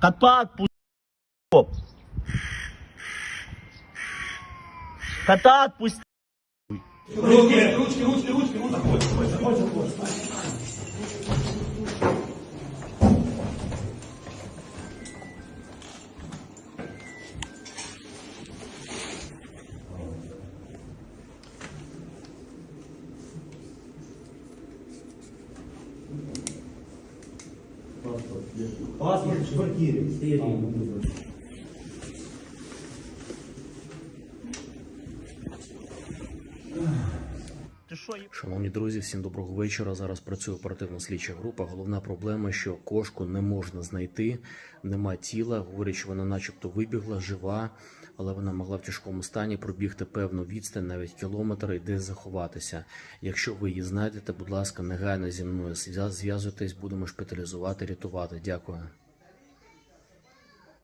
Кота отпусти. Кота отпусти. Паспорт в Posso? Posso? Por aqui. Шановні друзі, всім доброго вечора. Зараз працює оперативна слідча група. Головна проблема, що кошку не можна знайти, нема тіла. Говорять, що вона, начебто, вибігла, жива, але вона могла в тяжкому стані пробігти певну відстань, навіть кілометр, і десь заховатися. Якщо ви її знайдете, будь ласка, негайно зі мною зв'я- зв'язуйтесь, будемо шпиталізувати, рятувати. Дякую.